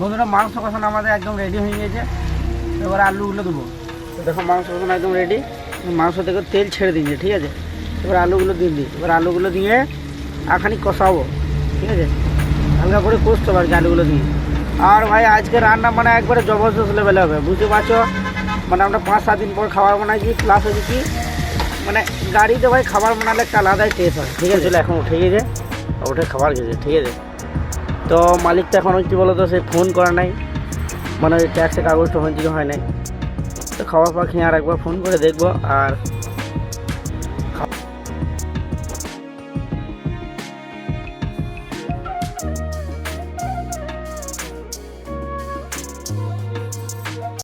বন্ধুরা, মাংস কষানো আমাদের একদম রেডি হয়ে গেছে এবার আলুগুলো দেবো। দেখো, মাংস কষানো একদম রেডি মাংস থেকে তেল ছেড়ে দিয়েছে, ঠিক আছে? এবার আলুগুলো দিয়ে দিই। এবার আলুগুলো দিয়ে আখানি কষাবো, ঠিক আছে? হালকা করে কষতে হবে আর কি আলুগুলো দিয়ে। আর ভাই, আজকে রান্না মানে একবারে জবরদস্ত লেভেলে হবে। বুঝতে পারছ? মানে আমরা পাঁচ, সাত দিন পর খাবার বানাইছি প্লাস হচ্ছে কি? মানে গাড়িতে ভাই খাবার বানালে একটা আলাদাই টেস্ট হয়, ঠিক আছে? এখন উঠে গেছে উঠে খাবার খেয়েছে, ঠিক আছে? তো মালিকটা এখনও কী বলো তো সে ফোন করে নাই। মানে ট্যাক্সের কাগজটা কি হয় নাই। তো খাওয়ার পর খেয়ে আর একবার ফোন করে দেখব আর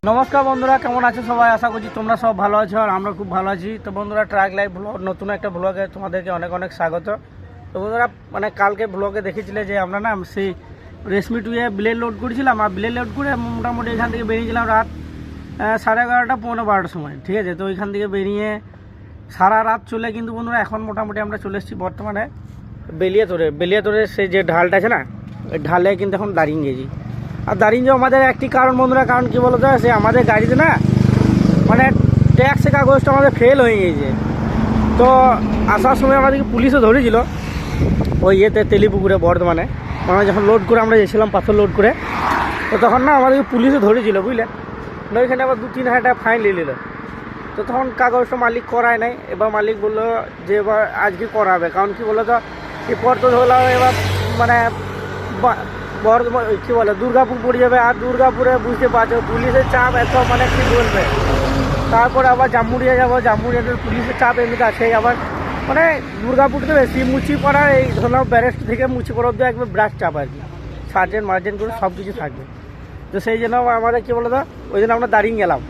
নমস্কার বন্ধুরা, কেমন আছো সবাই? আশা করছি তোমরা সব ভালো আছো আর আমরা খুব ভালো আছি। তো বন্ধুরা ট্রাক লাইভ ব্লগ নতুন একটা ব্লগে তোমাদেরকে অনেক অনেক স্বাগত। তো বন্ধুরা মানে কালকে ব্লগে দেখেছিলে যে আমরা না সেই রেশমি টুয়ে ব্লেড লোড করেছিলাম, আর ব্লেড লোড করে মোটামুটি এখান থেকে বেরিয়েছিলাম রাত সাড়ে এগারোটা, পৌনে বারোটার সময়, ঠিক আছে? তো ওইখান থেকে বেরিয়ে সারা রাত চলে কিন্তু বন্ধুরা, এখন মোটামুটি আমরা চলে এসেছি বর্তমানে বেলিয়াতরে। বেলিয়াতরে সেই যে ঢালটা আছে না ওই ঢালে কিন্তু এখন দাঁড়িয়ে গেছি। আর দাঁড়িয়ে আমাদের একটি কারণ বন্ধুরা, কারণ কি বলতো, সে আমাদের গাড়িতে না মানে ট্যাক্সের কাগজটা আমাদের ফেল হয়ে গিয়েছে তো আসার সময় আমাদেরকে পুলিশও ধরেছিল ওই ইয়েতে তেলিপুকুরে বর্ধমানে। মানে যখন লোড করে আমরা গেছিলাম পাথর লোড করে, তো তখন না আমাদেরকে পুলিশে ধরেছিল, বুঝলে? ওইখানে আবার দু তিন হাজার ফাইন নিয়ে নিল। তো তখন কাগজটা মালিক করায় নাই, এবার মালিক বলল যে এবার আজকে করাবে। কারণ কি বলো তো এরপর তো ধরলাম এবার মানে বর্ধমান কী বলে, দুর্গাপুর পড়ে যাবে। আর দুর্গাপুরে বুঝতে পারছ, পুলিশের চাপ এত মানে কি বলবে? তারপরে আবার জামুড়িয়া যাব, জামুড়িয়াতে পুলিশের চাপ এমনিতে আছে আবার মানে দুর্গাপুর তো বেশি মুচিপাড়ার এই ধরলাম ব্যারেস্ট থেকে মুচিপাড়া অব্দি একবার ব্রাশ চাপ আর কি। সার্জেন্ট মার্জেন্ট করে সব কিছু থাকবে। তো সেই জন্য আমাদের কী বলো তো ওই জন্য আমরা দাঁড়িয়ে গেলাম।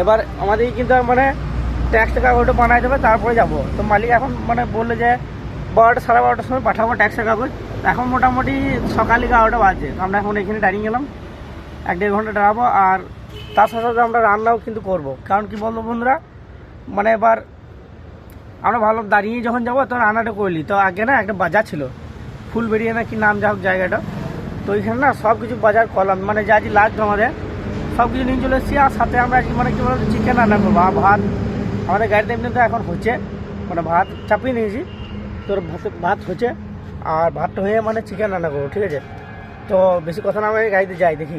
এবার আমাদের কিন্তু মানে ট্যাক্স কাগজটা বানাই দেবে তারপরে যাব। তো মালিক এখন মানে বলল যে, বারোটা, সাড়ে বারোটার সময় পাঠাবো ট্যাক্সের কাগজ এখন মোটামুটি সকাল এগারোটা বাজে। আমরা এখন এখানে দাঁড়িয়ে গেলাম। এক দেড় ঘণ্টা দাঁড়াবো। আর তার সাথে সাথে আমরা রান্নাও কিন্তু করব। কারণ কি বলব বন্ধুরা মানে এবার আমরা ভালো দাঁড়িয়ে যখন যাব, তখন রান্নাটা করলি তো আগে না একটা বাজার ছিল, ফুলবেড়িয়া না কি নাম যা হোক জায়গাটা। তো ওইখানে না সব কিছু বাজার করলাম। মানে যা যা লাগতো আমাদের সব কিছু নিয়ে চলে এসেছি। আর সাথে আমরা আজকে মানে কি বলতো চিকেন রান্না করব। আর ভাত, আমাদের গাড়িতে এমনি তো এখন হচ্ছে মানে ভাত চাপিয়ে নিয়েছি। তোর ভাত হচ্ছে, আর ভাতটা হয়ে মানে চিকেন রান্না করব, ঠিক আছে? তো বেশি কথা না আমি গাড়িতে যাই, দেখি।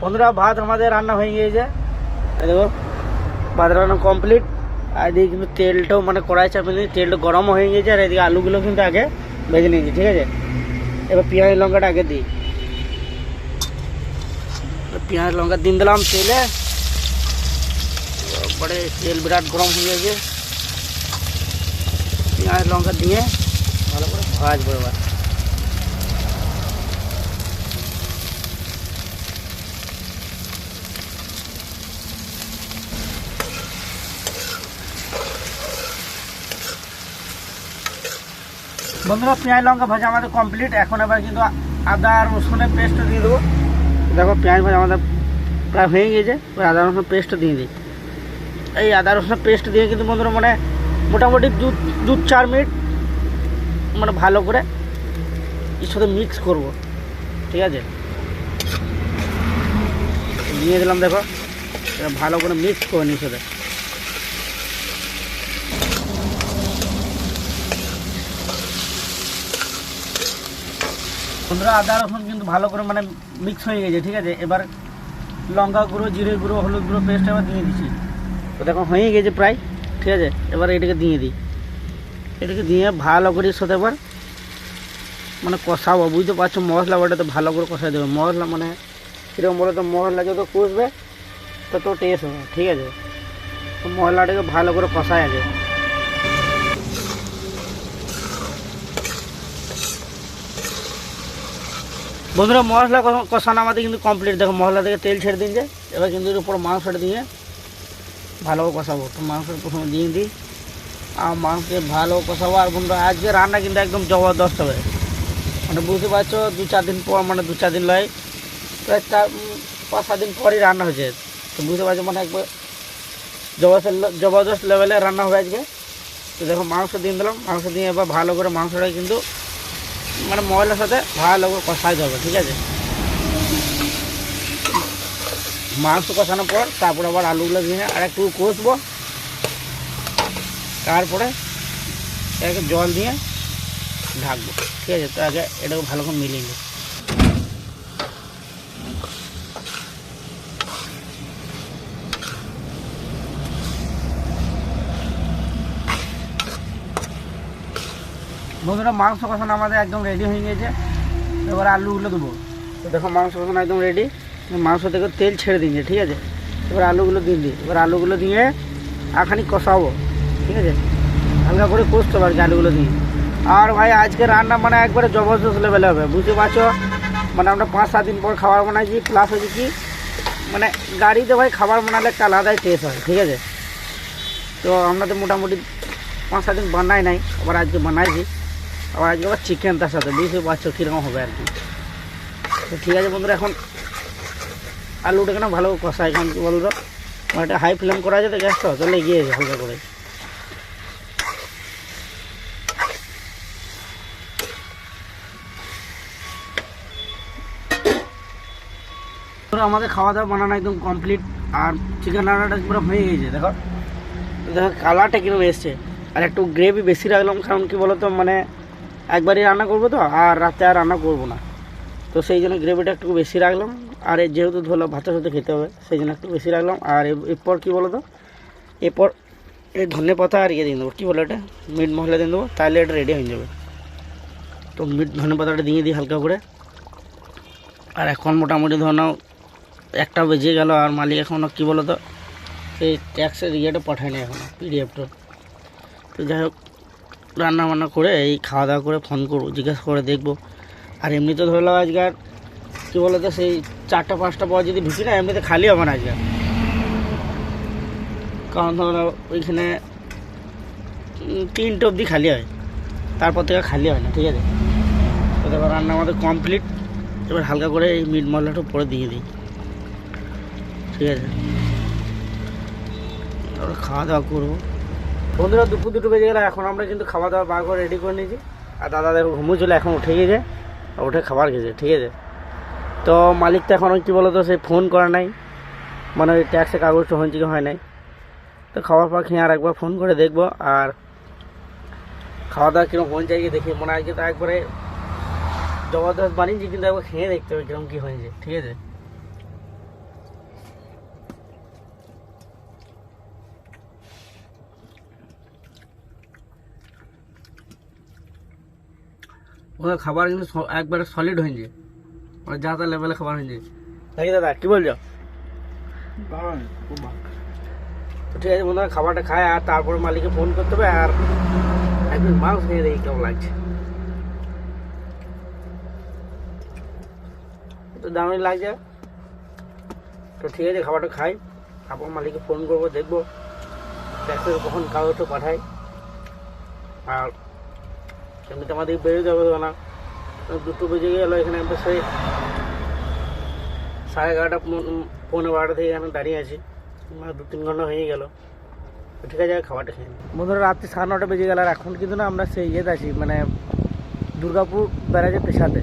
বন্ধুরা, ভাত আমাদের রান্না হয়ে গিয়েছে। দেখো, ভাত রান্না কমপ্লিট আর এদিকে কিন্তু তেলটাও মানে কড়াই চাপিয়ে নিয়েছি তেলটা গরম হয়ে গিয়েছে আর এদিকে আলুগুলো কিন্তু আগে ভেজে নিয়েছি, ঠিক আছে? এবার পেঁয়াজ, লঙ্কাটা আগে দিই। পেঁয়াজ, লঙ্কা দিন দিলাম তেলে। তারপরে তেল বিরাট গরম হয়ে গেছে পেঁয়াজ, লঙ্কা দিয়ে ভালো করে ভাজবো এবার। বন্ধুরা, পেঁয়াজ লঙ্কা ভাজা আমাদের কমপ্লিট এখন এবার কিন্তু আদা আর রসুনের পেস্ট দিয়ে দেবো। দেখো, পেঁয়াজ ভাজা আমাদের প্রায় হয়ে গিয়েছে। ওই আদা রসুন পেস্টও দিয়ে দিই। এই আদা রসুনের পেস্ট দিয়ে কিন্তু বন্ধুরা মানে মোটামুটি দু দু চার মিনিট মানে ভালো করে এর সাথে মিক্স করব। ঠিক আছে? নিয়ে দিলাম, দেখো। ভালো করে মিক্স করে নিই সাথে। বন্ধুরা আদা রসুন কিন্তু ভালো করে মানে মিক্স হয়ে গেছে, ঠিক আছে? এবার লঙ্কা গুঁড়ো, জিরে গুঁড়ো, হলুদ গুঁড়ো পেস্ট এবার দিয়ে দিচ্ছি। তো দেখো, হয়ে গেছে প্রায়, ঠিক আছে? এবার এটাকে দিয়ে দিই। এটাকে দিয়ে ভালো করে সাথে এবার মানে কষাবো, বুঝতে পারছ? মশলা ওটাতে ভালো করে কষাই দেবে মশলা মানে কীরকম বলো তো, মশলা যত কষবে, তত টেস্ট হবে, ঠিক আছে? তো মশলাটাকে ভালো করে কষাই আছে। বন্ধুরা, মশলা কষা- কষানো আমাদের কিন্তু কমপ্লিট দেখো, মশলা থেকে তেল ছেড়ে দিন যে। এবার কিন্তু এর উপর মাংসটা দিয়ে ভালো কষাবো। তো মাংসটা প্রথমে দিয়ে দিই। আর মাংসকে ভালো কষাবো। আর বন্ধুরা, আজকে রান্না কিন্তু একদম জবরদস্ত হবে। মানে বুঝতে পারছ, দু চার দিন পর মানে দু চার দিন লয়, প্রায় চার পাঁচ, সাত দিন পরই রান্না হয়েছে। তো বুঝতে পারছ মানে একবার জবরদস্ত জবরদস্ত লেভেলে রান্না হবে আজকে। তো দেখো, মাংস দিয়ে দিলাম। মাংস দিয়ে এবার ভালো করে মাংসটা কিন্তু মানে ময়লার সাথে ভালো করে কষাইতে হবে ঠিক আছে? মাংস কষানোর পর তারপর আবার আলুগুলো দিয়ে আর একটু কষবো। তারপরে এটাকে জল দিয়ে ঢাকবো, ঠিক আছে? তো আগে এটাকে ভালো করে মিলিয়ে নেব বন্ধুরা, মাংস কষানো আমাদের একদম রেডি হয়ে গেছে এবার আলুগুলো দেবো। তো দেখো, মাংস কষানো একদম রেডি মাংস থেকে তেল ছেড়ে দিয়েছে ঠিক আছে? এবার আলুগুলো দিয়ে দিই। এবার আলুগুলো দিয়ে আখানি কষাবো, ঠিক আছে? হালকা করে কষতে পারছি আলুগুলো দিয়ে। আর ভাই, আজকে রান্না মানে একবারে জবরদস্ত লেভেলে হবে। বুঝতে পারছ? মানে আমরা পাঁচ, সাত দিন পর খাবার বানাইছি প্লাস হচ্ছে কি? মানে গাড়িতে ভাই খাবার বানালে একটা আলাদাই টেস্ট হয়, ঠিক আছে? তো আমরা তো মোটামুটি পাঁচ, সাত দিন বানাই নাই, আবার আজকে বানাইছি। আবার আজকে আবার চিকেন তার সাথে বুঝতে পারছ কীরকম হবে আর কি। তো ঠিক আছে বন্ধুরা, এখন আলুটাকে না ভালো কষা, এখন কি বলতো? একটা হাই ফ্লেম করা আছে তো গ্যাসটা, তো লেগে গেছে হালকা করে। আমাদের খাওয়া দাওয়া বানানো একদম কমপ্লিট আর চিকেন রান্নাটা পুরো হয়ে গেছে, দেখো। দেখো কালারটা কীরকম এসছে। আর একটু গ্রেভি বেশি রাখলাম, কারণ কি বলতো মানে একবারই রান্না করব তো, আর রাতে আর রান্না করব না। তো সেই জন্য গ্রেভিটা একটু বেশি রাখলাম, আর যেহেতু ধরো ভাতের সাথে খেতে হবে, সেই জন্য একটু বেশি রাখলাম। আর এরপর কী বলো তো এরপর এই ধনে পাতা আর ইয়ে দিয়ে দেবো, কী বলো এটা মিট মশলা দিয়ে দেবো, তাহলে এটা রেডি হয়ে যাবে। তো মিট ধনে পাতাটা দিয়ে দিই হালকা করে। আর এখন মোটামুটি ধর নাও একটা বেজে গেল, আর মালিক এখনও কী বলো তো সেই ট্যাক্সের ইয়েটা পাঠায়নি এখনও পিডিএফটা তো যাই হোক রান্না বান্না করে এই খাওয়া দাওয়া করে ফোন করব, জিজ্ঞাসা করে দেখব। আর এমনিতে ধরে নাও আজকে আর কী বলো তো সেই চারটা, পাঁচটা পর যদি ঢুকি না এমনিতে খালি হবে না আজকে। কারণ ধরো ওইখানে তিনটে অবধি খালি হয়। তারপর থেকে খালি হয় না, ঠিক আছে? তো দেখো, রান্না আমাদের কমপ্লিট এবার হালকা করে এই মিট মশলাটা পরে দিয়ে দিই। ঠিক আছে? এবার খাওয়া দাওয়া করব। বন্ধুরা, দুপুর দুটো বেজে গেলে, এখন আমরা কিন্তু খাওয়া দাওয়া বার করে রেডি করে নিয়েছি। আর দাদা ঘুমু চলে, এখন উঠে গেছে, আর উঠে খাবার খেয়েছে, ঠিক আছে? তো মালিক তো এখনও কী বলো তো সেই ফোন করা নাই। মানে ওই ট্যাক্সের কাগজটা হয়েছে কি হয় নাই। তো খাওয়ার পর খেয়ে আর একবার ফোন করে দেখব, আর খাওয়া দাওয়া কীরকম হয়ে যায় দেখি। মনে হয় আজকে তো একবারে জবরদস্ত বানিয়েছি, কিন্তু একবার খেয়ে দেখতে হবে কীরকম কী হয়েছে, ঠিক আছে? ওদের খাবার কিন্তু স- একবারে সলিড হয়েছে মানে যা তা লেভেলে খাবার হয়েছে নাকি দাদা কি বলছো? তো ঠিক আছে বন্ধুরা খাবারটা খায় আর তারপরে মালিককে ফোন করতে হবে আর একদিন মাংস খেয়ে দেখি কেমন লাগছে। তো দারুণ লাগছে। তো ঠিক আছে খাবারটা খাই। তারপর মালিককে ফোন করব দেখব। ট্যাক্সের কখন কাগজটা পাঠাই। আর এমনিতে আমাদের বেরিয়ে যাবে না। দুটো বেজে গেলো এখানে আমরা সেই সাড়ে এগারোটা পৌনে- পৌনে বারোটা থেকে এখানে দাঁড়িয়ে আছি। দু তিন ঘণ্টা হয়ে গেল। ঠিক আছে খাবারটা খেয়ে বন্ধুরা, রাত্রি সাড়ে নটা বেজে গেল, আর এখন কিন্তু না আমরা সেই ইয়েতে আছি মানে দুর্গাপুর ব্যারাজের পেছাতে।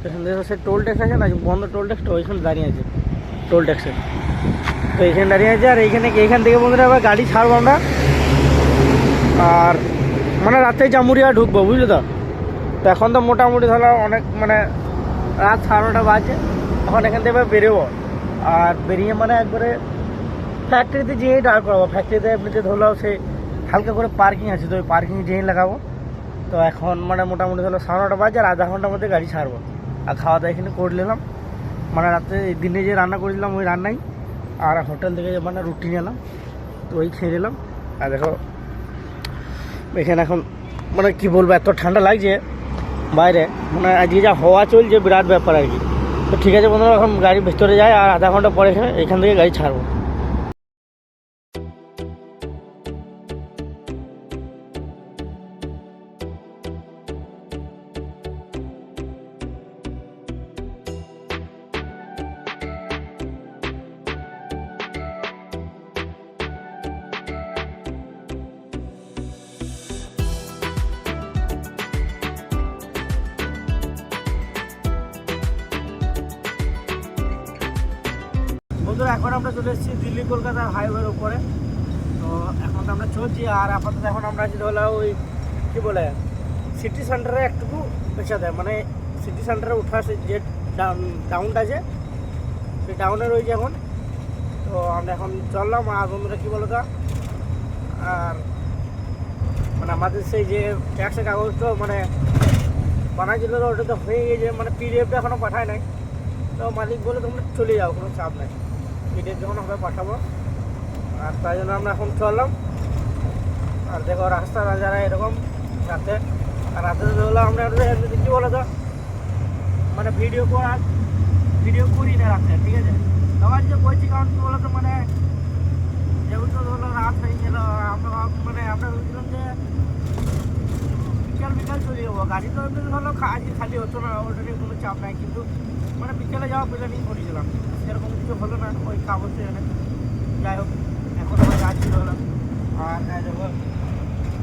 তো এখান থেকে সে টোল ট্যাক্স আছে না, বন্ধ টোল ট্যাক্সটা ওইখানে দাঁড়িয়ে আছে টোল ট্যাক্সে তো এখানে দাঁড়িয়ে আছে, আর এইখানে এইখান থেকে বন্ধুরা আবার গাড়ি ছাড়বো আমরা। আর মানে রাতে জামুরিয়া ঢুকবো, বুঝলো তো? তো এখন তো মোটামুটি ধরো অনেক মানে রাত সাড়ে নটা বাজে, এখন এখান থেকে বেরোবো। আর বেরিয়ে মানে একবারে ফ্যাক্টরিতে যেয়েই দাঁড় করাবো। ফ্যাক্টরিতে এমনিতে ধরো সে হালকা করে পার্কিং আছে, তো ওই পার্কিং যেয়েই লাগাবো। তো এখন মানে মোটামুটি ধরো সাড়ে নটা বাজে আর আধা ঘণ্টার মধ্যে গাড়ি ছাড়বো। আর খাওয়া দাওয়া এখানে করে নিলাম। মানে রাতে দিনে যে রান্না করেছিলাম ওই রান্নাই। আর হোটেল থেকে মানে রুটি নিলাম, তো ওই খেয়ে নিলাম। আর দেখো এখানে এখন মানে কি বলব, এত ঠান্ডা লাগছে বাইরে। মানে আজকে যা হওয়া চলছে, বিরাট ব্যাপার আর কি। তো ঠিক আছে বন্ধুরা, এখন গাড়ি ভেতরে যায় আর আধা ঘণ্টা পরে এখানে এখান থেকে গাড়ি ছাড়বো। বন্ধুরা, এখন আমরা চলে এসেছি দিল্লি কলকাতার হাইওয়ের উপরে। তো এখন তো আমরা চলছি, আর আপাতত এখন আমরা আছি হলো ওই, কী বলে সিটি সেন্টারে একটুকু পেছা দেয় মানে সিটি সেন্টারে উঠা যে ডাউনটা আছে, সেই ডাউনে রয়েছে এখন। তো আমরা এখন চললাম, আর বন্ধুরা কী তো আর মানে আমাদের সেই যে ট্যাক্সের কাগজটা মানে বানাইছিল তো, ওটা তো হয়ে গেছে মানে পিডিএফটা এখনও পাঠায় নাই। তো মালিক বলে তোমরা চলে যাও, কোনো চাপ নাই। পিডিএফ যখন হবে পাঠাবো। আর তাই জন্য আমরা এখন চললাম। আর দেখো রাস্তা যারা এরকম রাতে আর রাতে হলো, আমরা কী বলো তো মানে ভিডিও করা ভিডিও করি না রাতে ঠিক আছে? আবার যে বলছি, কারণ কী বলো তো মানে যেহেতু ধরো রাত হয়ে গেল, আমরা মানে আমরা বলছিলাম যে বিকাল বিকাল চলে যাব। গাড়ি তো এমনি ধরো কাজ খালি হতো না নিয়ে কোনো চাপ নাই, কিন্তু মানে বিকেলে যাওয়া প্ল্যানিং করেছিলাম। সেরকম কিছু হলো না, ওই কাগজে এনে। যাই হোক, এখন আমরা ছিল হলো। আর যখন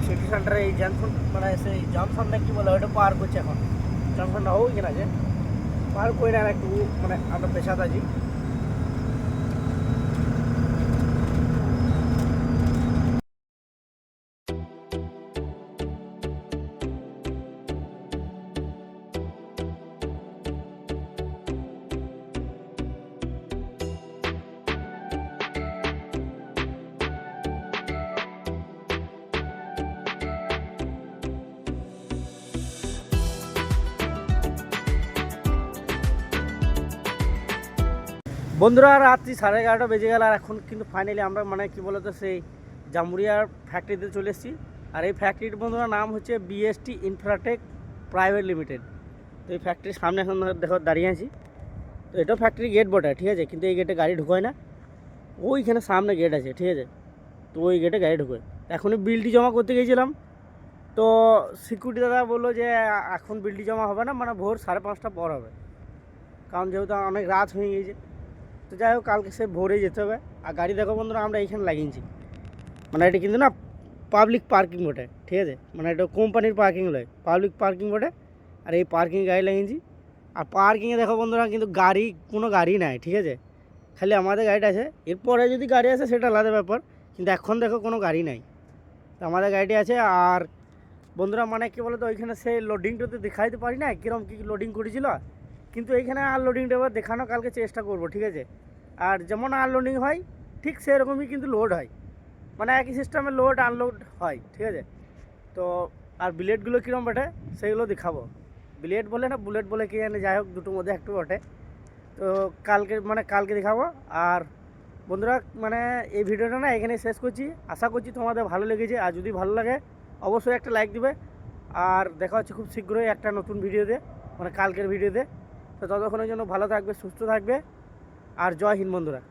সিটি সেন্টারে এই জনসন মানে সেই জনসনটা কি বলে, ওইটা পার করছে এখন। জনসনটা হোক কিনা যে? পার করে না একটু মানে আমরা পেশাতে বন্ধুরা, রাত্রি সাড়ে এগারোটা বেজে গেল আর এখন কিন্তু ফাইনালি আমরা মানে কি বলতো, সেই জামুরিয়ার ফ্যাক্টরিতে চলে এসেছি। আর এই ফ্যাক্টরির বন্ধুরা নাম হচ্ছে বিএসটি ইনফ্রাটেক প্রাইভেট লিমিটেড তো এই ফ্যাক্টরির সামনে এখন দেখো দাঁড়িয়ে আছি। তো এটাও ফ্যাক্টরি গেট বটে, ঠিক আছে? কিন্তু এই গেটে গাড়ি ঢুকোয় না। ওইখানে সামনে গেট আছে, ঠিক আছে? তো ওই গেটে গাড়ি ঢুকোয় এখনই বিলটি জমা করতে গিয়েছিলাম। তো সিকিউরিটি দাদা বলল যে, এখন বিলটি জমা হবে না মানে ভোর সাড়ে পাঁচটা পর হবে। কারণ যেহেতু অনেক রাত হয়ে গিয়েছে তো যাই হোক, কালকে সে ভোরে যেতে হবে। আর গাড়ি দেখো বন্ধুরা, আমরা এইখানে লাগিয়েছি মানে এটা কিন্তু না পাবলিক পার্কিং বটে, ঠিক আছে? মানে এটা কোম্পানির পার্কিং নয় পাবলিক পার্কিং বটে। আর এই পার্কিং গাড়ি লাগিয়েছি আর পার্কিংয়ে দেখো বন্ধুরা, কিন্তু গাড়ি, কোনো গাড়ি নাই, ঠিক আছে? খালি আমাদের গাড়িটা আছে। এরপরে যদি গাড়ি আসে, সেটা আলাদা ব্যাপার। কিন্তু এখন দেখো কোনো গাড়ি নাই। তো আমাদের গাড়িটি আছে, আর বন্ধুরা মানে কী বলতো, ওইখানে সেই লোডিংটা তো দেখাইতে পারি না কীরকম কী লোডিং করেছিল? কিন্তু এইখানে আনলোডিংটা দেখানো কালকে চেষ্টা করব, ঠিক আছে? আর যেমন আনলোডিং হয়, ঠিক সেরকমই কিন্তু লোড হয়। মানে একই সিস্টেমে লোড আনলোড হয়, ঠিক আছে? তো আর বিলেটগুলো কীরকম বটে, সেগুলো দেখাবো। বিলেট বলে না বুলেট বলে কি জানে, যাই হোক, দুটোর মধ্যে একটু বটে। তো কালকে মানে কালকে দেখাবো। আর বন্ধুরা মানে এই ভিডিওটা না এখানে শেষ করছি। আশা করছি তোমাদের ভালো লেগেছে। আর যদি ভালো লাগে, অবশ্যই একটা লাইক দিবে। আর দেখা হচ্ছে খুব শীঘ্রই একটা নতুন ভিডিওতে মানে কালকের ভিডিওতে। তো ততক্ষণের জন্য ভালো থাকবে সুস্থ থাকবে আর জয় হিন্দ বন্ধুরা।